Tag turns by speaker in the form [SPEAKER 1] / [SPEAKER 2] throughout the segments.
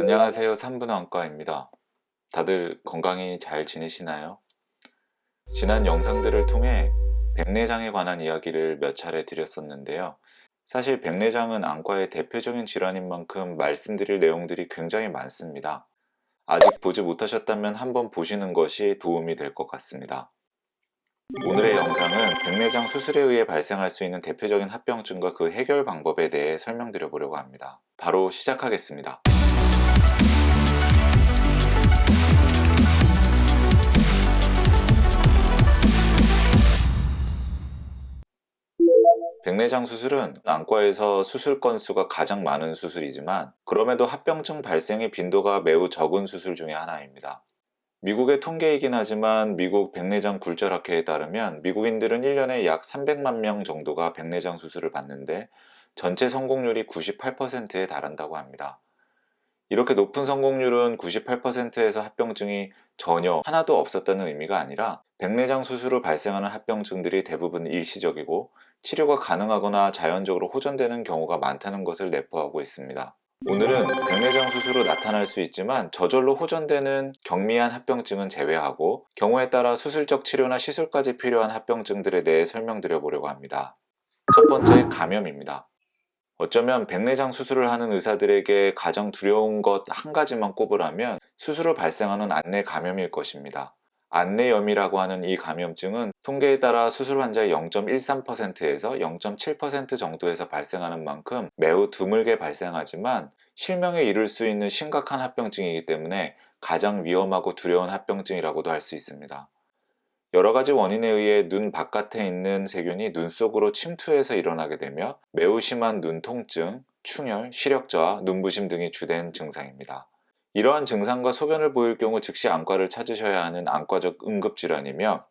[SPEAKER 1] 안녕하세요. 3분 안과입니다. 다들 건강히 잘 지내시나요? 지난 영상들을 통해 백내장에 관한 이야기를 몇 차례 드렸었는데요. 사실 백내장은 안과의 대표적인 질환인 만큼 말씀드릴 내용들이 굉장히 많습니다. 아직 보지 못하셨다면 한번 보시는 것이 도움이 될 것 같습니다. 오늘의 영상은 백내장 수술에 의해 발생할 수 있는 대표적인 합병증과 그 해결 방법에 대해 설명드려 보려고 합니다. 바로 시작하겠습니다. 백내장 수술은 안과에서 수술 건수가 가장 많은 수술이지만 그럼에도 합병증 발생의 빈도가 매우 적은 수술 중의 하나입니다. 미국의 통계이긴 하지만 미국 백내장 굴절학회에 따르면 미국인들은 1년에 약 300만 명 정도가 백내장 수술을 받는데 전체 성공률이 98%에 달한다고 합니다. 이렇게 높은 성공률은 98%에서 합병증이 전혀 하나도 없었다는 의미가 아니라 백내장 수술 후 발생하는 합병증들이 대부분 일시적이고 치료가 가능하거나 자연적으로 호전되는 경우가 많다는 것을 내포하고 있습니다. 오늘은 백내장 수술로 나타날 수 있지만 저절로 호전되는 경미한 합병증은 제외하고 경우에 따라 수술적 치료나 시술까지 필요한 합병증들에 대해 설명드려 보려고 합니다. 첫 번째 감염입니다. 어쩌면 백내장 수술을 하는 의사들에게 가장 두려운 것 한 가지만 꼽으라면 수술 후 발생하는 안내 감염일 것입니다. 안내염이라고 하는 이 감염증은 통계에 따라 수술 환자의 0.13%에서 0.7% 정도에서 발생하는 만큼 매우 드물게 발생하지만 실명에 이를 수 있는 심각한 합병증이기 때문에 가장 위험하고 두려운 합병증이라고도 할 수 있습니다. 여러 가지 원인에 의해 눈 바깥에 있는 세균이 눈 속으로 침투해서 일어나게 되며 매우 심한 눈 통증, 충혈, 시력 저하, 눈부심 등이 주된 증상입니다. 이러한 증상과 소견을 보일 경우 즉시 안과를 찾으셔야 하는 안과적 응급질환이며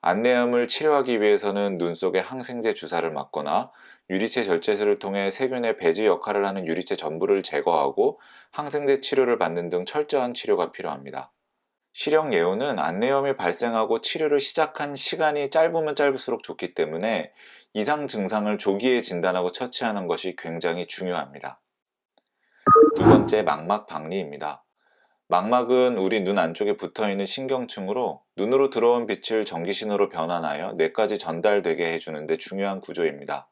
[SPEAKER 1] 안내암을 치료하기 위해서는 눈 속에 항생제 주사를 맞거나 유리체 절제술을 통해 세균의 배지 역할을 하는 유리체 전부를 제거하고 항생제 치료를 받는 등 철저한 치료가 필요합니다. 실형 예후는 안내염이 발생하고 치료를 시작한 시간이 짧으면 짧을수록 좋기 때문에 이상 증상을 조기에 진단하고 처치하는 것이 굉장히 중요합니다. 두 번째 망막 박리입니다. 망막은 우리 눈 안쪽에 붙어 있는 신경층으로 눈으로 들어온 빛을 전기신호로 변환하여 뇌까지 전달되게 해주는데 중요한 구조입니다.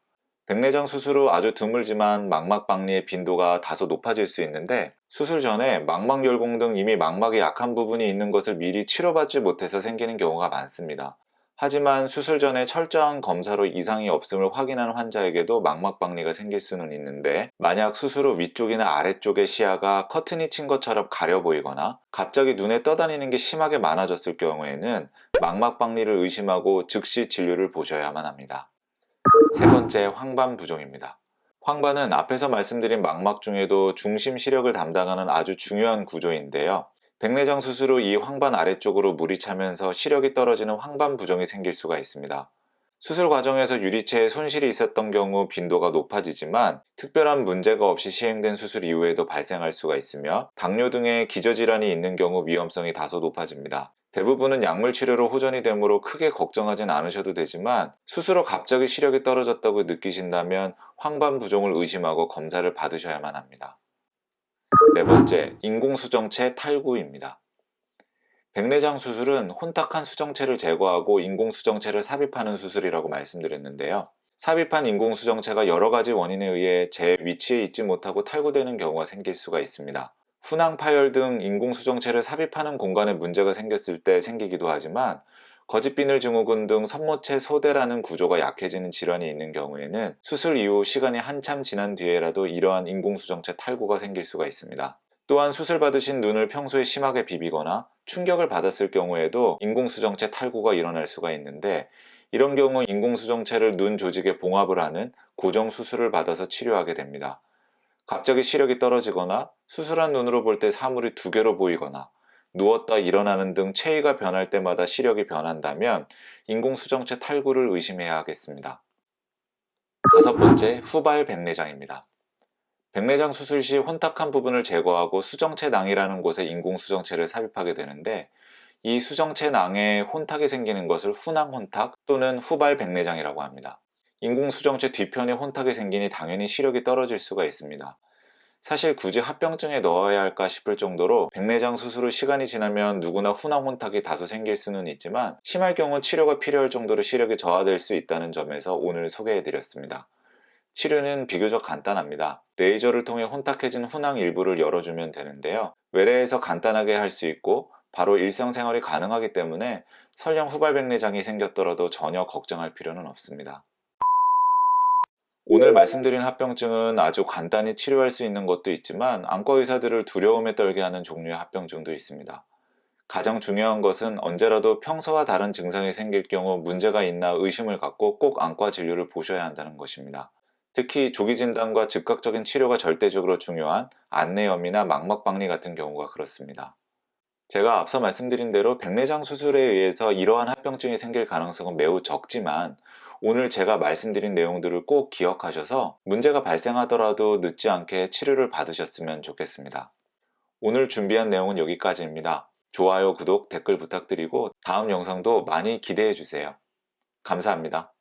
[SPEAKER 1] 백내장 수술 후 아주 드물지만 망막 박리의 빈도가 다소 높아질 수 있는데 수술 전에 망막 열공 등 이미 망막에 약한 부분이 있는 것을 미리 치료받지 못해서 생기는 경우가 많습니다. 하지만 수술 전에 철저한 검사로 이상이 없음을 확인한 환자에게도 망막박리가 생길 수는 있는데 만약 수술 후 위쪽이나 아래쪽의 시야가 커튼이 친 것처럼 가려 보이거나 갑자기 눈에 떠다니는 게 심하게 많아졌을 경우에는 망막박리를 의심하고 즉시 진료를 보셔야만 합니다. 세 번째 황반 부종입니다. 황반은 앞에서 말씀드린 망막 중에도 중심 시력을 담당하는 아주 중요한 구조인데요. 백내장 수술 후 이 황반 아래쪽으로 물이 차면서 시력이 떨어지는 황반 부종이 생길 수가 있습니다. 수술 과정에서 유리체에 손실이 있었던 경우 빈도가 높아지지만 특별한 문제가 없이 시행된 수술 이후에도 발생할 수가 있으며 당뇨 등의 기저질환이 있는 경우 위험성이 다소 높아집니다. 대부분은 약물 치료로 호전이 되므로 크게 걱정하진 않으셔도 되지만 후 갑자기 시력이 떨어졌다고 느끼신다면 황반 부종을 의심하고 검사를 받으셔야만 합니다. 네 번째, 인공수정체 탈구입니다. 백내장 수술은 혼탁한 수정체를 제거하고 인공수정체를 삽입하는 수술이라고 말씀드렸는데요. 삽입한 인공수정체가 여러 가지 원인에 의해 제 위치에 있지 못하고 탈구되는 경우가 생길 수가 있습니다. 훈황 파열 등 인공수정체를 삽입하는 공간에 문제가 생겼을 때 생기기도 하지만 거짓비늘 증후군 등 선모체 소대라는 구조가 약해지는 질환이 있는 경우에는 수술 이후 시간이 한참 지난 뒤에라도 이러한 인공수정체 탈구가 생길 수가 있습니다. 또한 수술 받으신 눈을 평소에 심하게 비비거나 충격을 받았을 경우에도 인공수정체 탈구가 일어날 수가 있는데 이런 경우 인공수정체를 눈 조직에 봉합을 하는 고정 수술을 받아서 치료하게 됩니다. 갑자기 시력이 떨어지거나 수술한 눈으로 볼 때 사물이 두 개로 보이거나 누웠다 일어나는 등 체위가 변할 때마다 시력이 변한다면 인공수정체 탈구를 의심해야 하겠습니다. 다섯 번째, 후발 백내장입니다. 백내장 수술 시 혼탁한 부분을 제거하고 수정체 낭이라는 곳에 인공수정체를 삽입하게 되는데 이 수정체 낭에 혼탁이 생기는 것을 후낭 혼탁 또는 후발 백내장이라고 합니다. 인공수정체 뒤편에 혼탁이 생기니 당연히 시력이 떨어질 수가 있습니다. 사실 굳이 합병증에 넣어야 할까 싶을 정도로 백내장 수술 후 시간이 지나면 누구나 훈황 혼탁이 다소 생길 수는 있지만 심할 경우 치료가 필요할 정도로 시력이 저하될 수 있다는 점에서 오늘 소개해 드렸습니다. 치료는 비교적 간단합니다. 레이저를 통해 혼탁해진 훈황 일부를 열어주면 되는데요. 외래에서 간단하게 할 수 있고 바로 일상생활이 가능하기 때문에 설령 후발 백내장이 생겼더라도 전혀 걱정할 필요는 없습니다. 오늘 말씀드린 합병증은 아주 간단히 치료할 수 있는 것도 있지만 안과 의사들을 두려움에 떨게 하는 종류의 합병증도 있습니다. 가장 중요한 것은 언제라도 평소와 다른 증상이 생길 경우 문제가 있나 의심을 갖고 꼭 안과 진료를 보셔야 한다는 것입니다. 특히 조기 진단과 즉각적인 치료가 절대적으로 중요한 안내염이나 망막박리 같은 경우가 그렇습니다. 제가 앞서 말씀드린 대로 백내장 수술에 의해서 이러한 합병증이 생길 가능성은 매우 적지만 오늘 제가 말씀드린 내용들을 꼭 기억하셔서 문제가 발생하더라도 늦지 않게 치료를 받으셨으면 좋겠습니다. 오늘 준비한 내용은 여기까지입니다. 좋아요, 구독, 댓글 부탁드리고 다음 영상도 많이 기대해 주세요. 감사합니다.